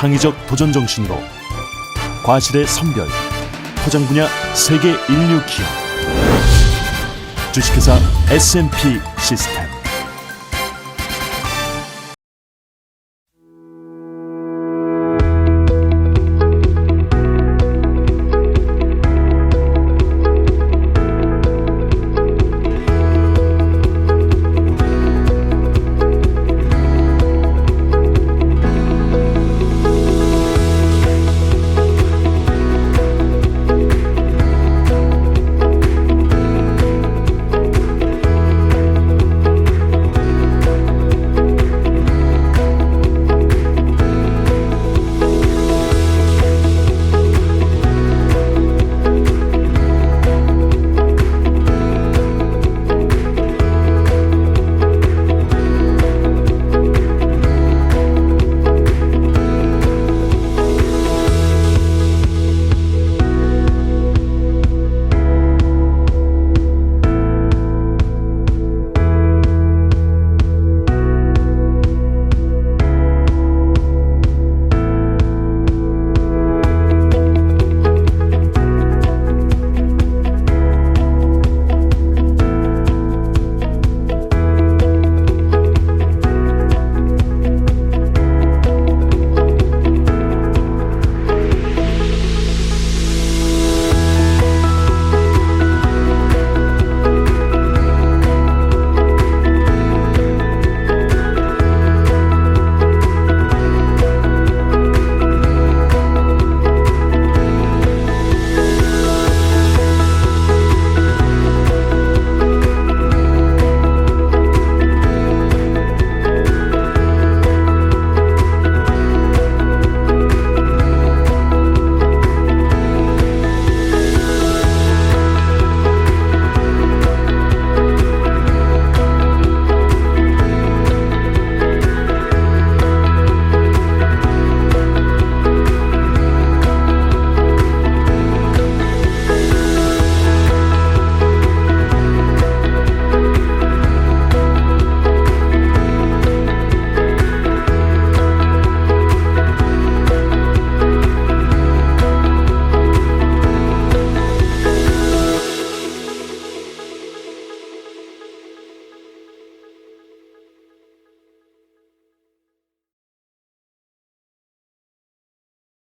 창의적 도전 정신으로 과실의 선별 포장 분야 세계 인류 기업 주식회사 S&P 시스템.